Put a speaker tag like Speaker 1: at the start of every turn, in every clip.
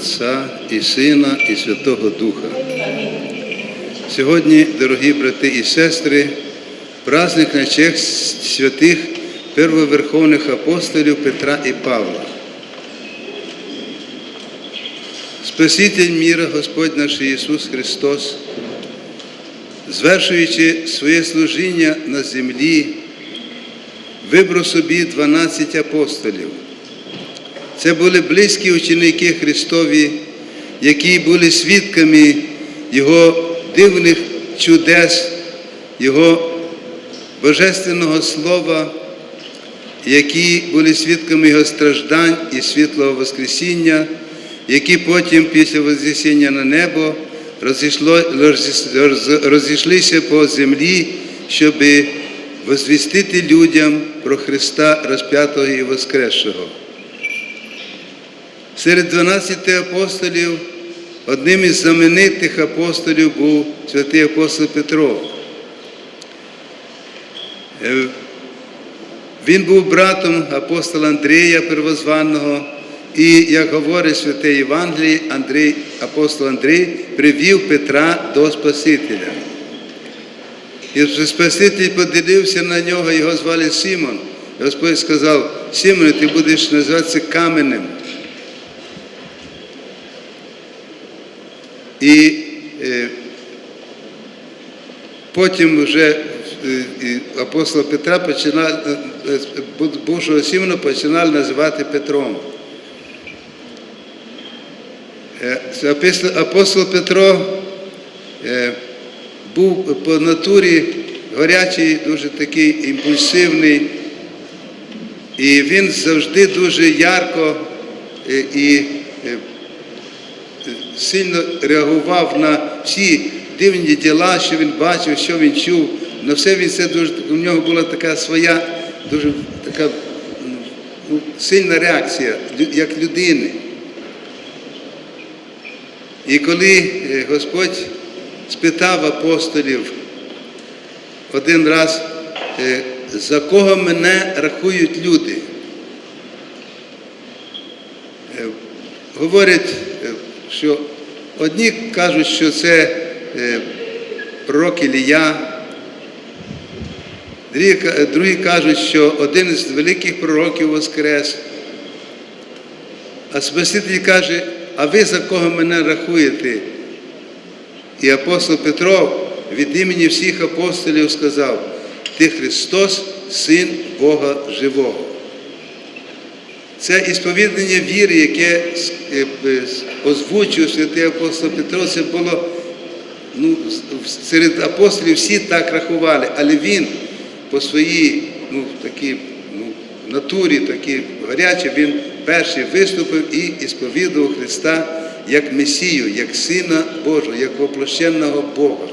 Speaker 1: Отця і Сина, і Святого Духа. Сьогодні, дорогі брати і сестри, праздник на честь святих первоверховних апостолів Петра і Павла. Спаситель міра Господь наш Ісус Христос, звершуючи своє служіння на землі, вибрав собі 12 апостолів. Це були близькі ученики Христові, які були свідками Його дивних чудес, Його Божественного Слова, які були свідками Його страждань і світлого Воскресіння, які потім після Вознесіння на небо розійшлися по землі, щоб возвістити людям про Христа розп'ятого і Воскресшого. Серед 12 апостолів одним із знаменитих апостолів був святий апостол Петро. Е, Він був братом апостола Андрія Первозваного, і, як говорить святе Євангеліє, Андрій, апостол Андрій привів Петра до Спасителя. І Спаситель поділився на нього, його звали Симон. Господь сказав, Симон, ти будеш називатися каменем. І е, потім вже е, і апостола Петра починав, е, Божого Сімона починали називати Петром. Апостол- Апостол Петро був по натурі гарячий, дуже такий імпульсивний, і він завжди дуже ярко і сильно реагував на всі дивні діла, що він бачив, що він чув. На все він це дуже у нього була така своя, дуже така ну, сильна реакція, як людини. І коли е, Господь спитав апостолів один раз, е, за кого мене рахують люди? Е, Говорять, що одні кажуть, що це е, пророк Ілія, е, другі кажуть, що один із великих пророків воскрес. А Спаситель каже, а ви за кого мене рахуєте? І апостол Петро від імені всіх апостолів сказав, ти Христос, Син Бога Живого. Це ісповідання віри, яке е, озвучив святий апостол Петро, це було ну, серед апостолів всі так рахували, але він по своїй ну, такій, ну, натурі, такій гарячій, він перший виступив і ісповідував Христа як Месію, як Сина Божого, як воплощеного Бога.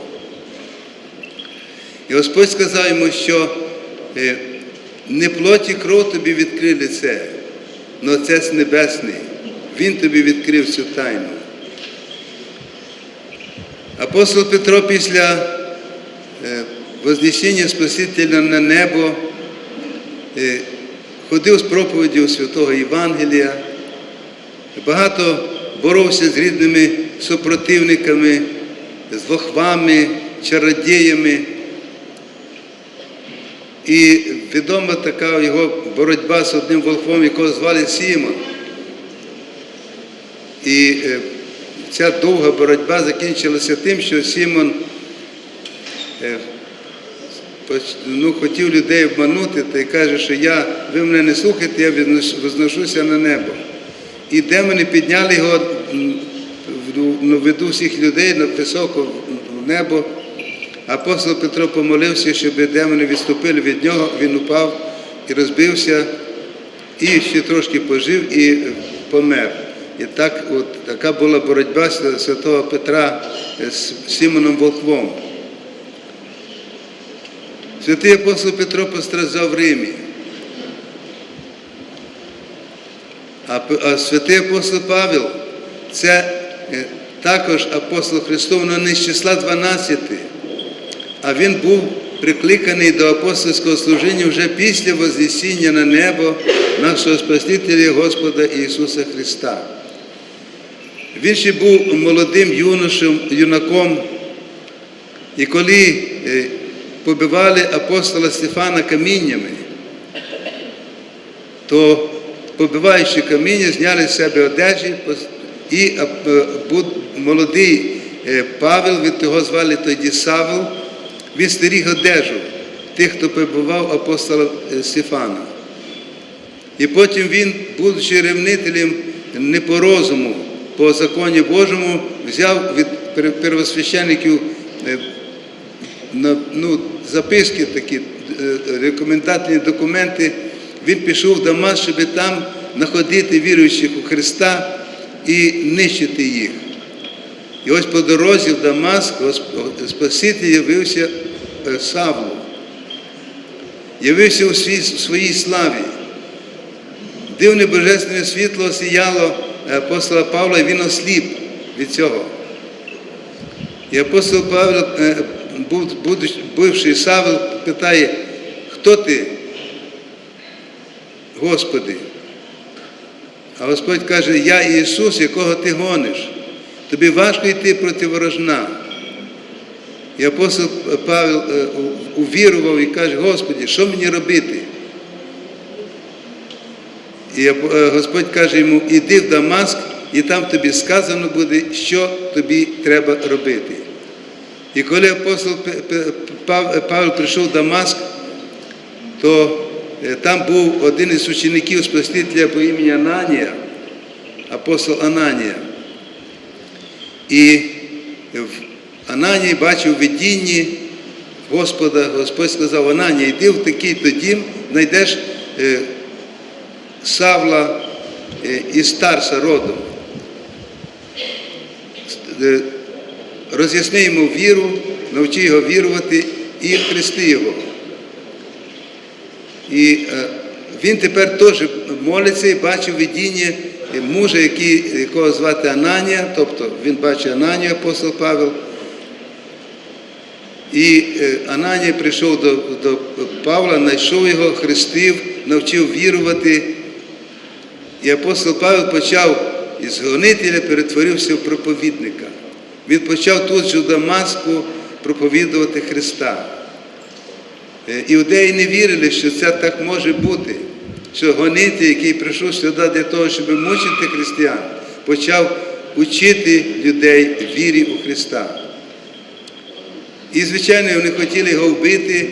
Speaker 1: І Господь сказав йому, що е, не плоті кров тобі відкрили це, але Отець Небесний, Він тобі відкрив цю тайну. Апостол Петро після е, Вознесіння Спасителя на небо е, ходив з проповіддю Святого Євангелія, багато боровся з рідними супротивниками, з вохвами, чародіями. І відома така його боротьба з одним волхвом, якого звали Сімон. І е, ця довга боротьба закінчилася тим, що Сімон е, ну, хотів людей обманути та й каже, що я, ви мене не слухаєте, я возношуся на небо. І демони підняли його на виду всіх людей на високо в небо. Апостол Петро помолився, щоб демони відступили від нього, він упав і розбився, і ще трошки пожив і помер. І так, от, така була боротьба святого Петра з Симоном Волхвом. Святий апостол Петро постраждав в Римі. А, святий апостол Павел це е, також апостол Христов, але не з числа 12, а він був прикликаний до апостольського служіння вже після Вознесіння на небо нашого Спасителя Господа Ісуса Христа. Він ще був молодим юношем, юнаком, і коли е, побивали апостола Стефана каміннями, то побиваючи каміння, зняли з себе одежі, і е, молодий е, Павел, від того звали тоді Савел, він стеріг одежу тих, хто побивав апостола Стефана. І потім він, будучи ревнителем не розуму, по законі Божому, взяв від пер- первосвящеників е, ну, записки такі, е, рекомендательні документи. Він пішов в Дамас, щоб там знаходити віруючих у Христа і нищити їх. І ось по дорозі в Дамаск Спаситель явився е, Савлу, явився у своїй славі. Дивне божественне світло осіяло апостола Павла, він осліп від цього. І апостол Павло, е, був- Савел, питає, хто ти, Господи? А Господь каже, я Ісус, якого ти гониш. Тобі важко йти проти ворожна. І апостол Павел е, увірував і каже, Господи, що мені робити? І е, Господь каже йому, іди в Дамаск, і там тобі сказано буде, що тобі треба робити. І коли апостол Павел прийшов в Дамаск, то е, там був один із учеників Спасителя по імені Ананія, апостол Ананія. І в Ананії бачив видінні Господа, Господь сказав, Ананія, йди в такий-то дім, знайдеш е, Савла е, із Старса родом. Е, Роз'ясни йому віру, навчи його вірувати і хрести його. І е, він тепер теж молиться і бачив видіння мужа, якого звати Ананія, тобто він бачить Ананію, апостол Павел. І Ананія прийшов до, до Павла, знайшов його, хрестив, навчив вірувати. І апостол Павел почав із гонителя перетворився в проповідника. Він почав тут же в Дамаску проповідувати Христа. Е, Іудеї не вірили, що це так може бути, що гонитель, який прийшов сюди для того, щоб мучити християн, почав учити людей вірі у Христа. І, звичайно, вони хотіли його вбити,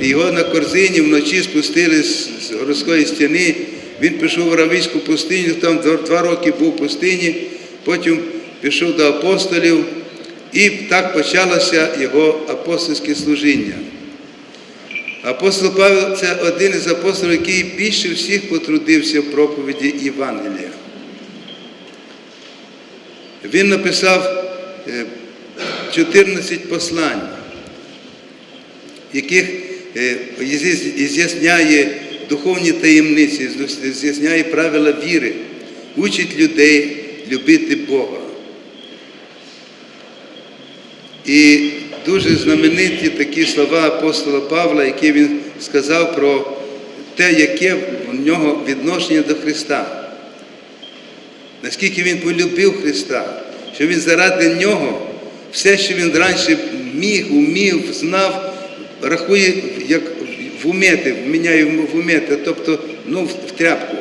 Speaker 1: його на корзині вночі спустили з городської стіни. Він пішов в Аравійську пустиню, там два- роки був в пустині, потім пішов до апостолів, і так почалося його апостольське служіння. Апостол Павел це один із апостолів, який більше всіх потрудився в проповіді Євангелія. Він написав е, 14 послань, яких е, з'ясняє духовні таємниці, з'ясняє правила віри, учить людей любити Бога. І дуже знамениті такі слова апостола Павла, які він сказав про те, яке в нього відношення до Христа. Наскільки він полюбив Христа, що він заради нього все, що він раніше міг, умів, знав, рахує як в умети, вміняє в умети, тобто ну, в тряпку.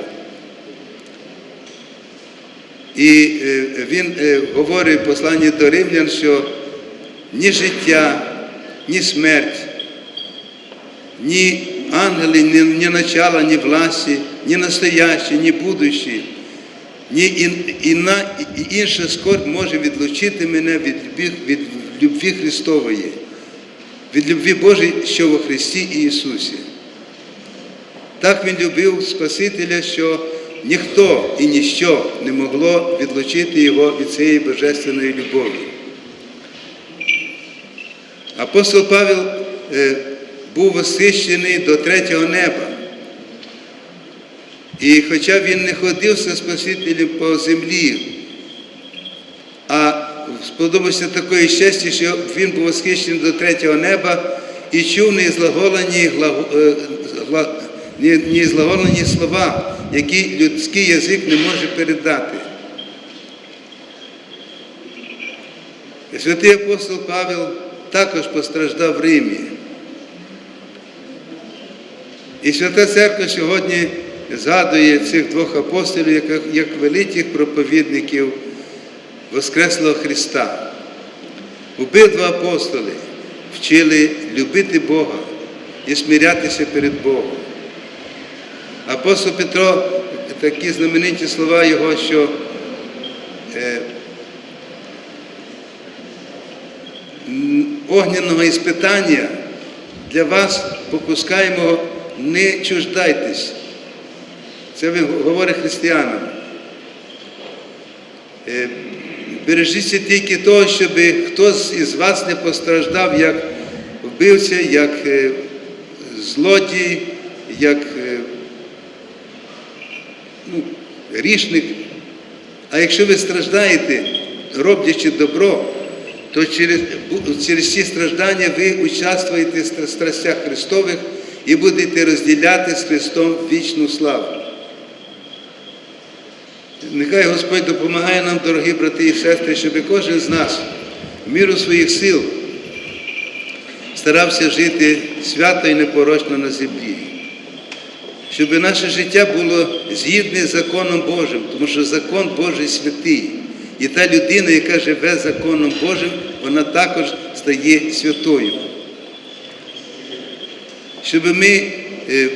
Speaker 1: І е, він е, говорить в посланні до римлян, що ні життя, ні смерть, ні ангели, ні, ні начала, ні власті, ні настоящі, ні будущі, ні ін- інна, інша скорбь може відлучити мене від любві, від любві Христової, від любві Божої, що во Христі Ісусі. Так він любив Спасителя, що ніхто і ніщо не могло відлучити його від цієї божественної любові. Апостол Павел е, був восхищений до третього неба. І хоча він не ходив зі Спасителем по землі, сподобався такої щастя, що він був восхищений до третього неба і чув неізлаголені, глаго- е, гла- не- неізлаголені слова, які людський язик не може передати. Святий апостол Павел також постраждав в Римі. І Свята Церква сьогодні згадує цих двох апостолів як великих проповідників Воскреслого Христа. Обидва апостоли вчили любити Бога і смирятися перед Богом. Апостол Петро, такі знамениті слова його, що е, огняного іспитання для вас попускаємо, не чуждайтесь. Це він говорить християнам. Е, Бережіться тільки того, щоб хтось із вас не постраждав як вбивця, як е, злодій, як е, ну, грішник. А якщо ви страждаєте, роблячи добро, то через, через ці страждання ви участвуєте в страстях Христових і будете розділяти з Христом вічну славу. Нехай Господь допомагає нам, дорогі брати і сестри, щоб кожен з нас в міру своїх сил старався жити свято і непорочно на землі. Щоб наше життя було згідне з законом Божим, тому що закон Божий святий. І та людина, яка живе законом Божим, вона також стає святою. Щоб ми е,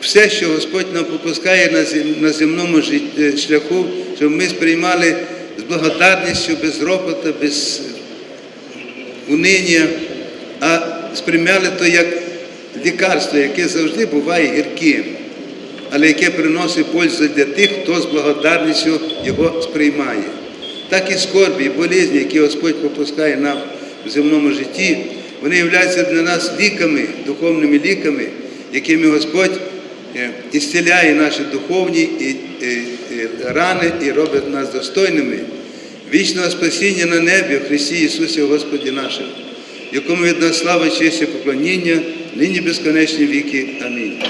Speaker 1: все, що Господь нам попускає на зем- на земному е, шляху, щоб ми сприймали з благодарністю, без ропота, без униння, а сприймали то як лікарство, яке завжди буває гірким, але яке приносить пользу для тих, хто з благодарністю його сприймає. Так і скорбі, і болезні, які Господь попускає нам в земному житті, вони являються для нас ліками, духовними ліками, якими Господь ісціляє наші духовні е, е, рани і робить нас достойними вічного спасіння на небі в Христі Ісусі Господі нашому, якому від нас слава, честь і поклоніння, нині безконечні віки. Амінь.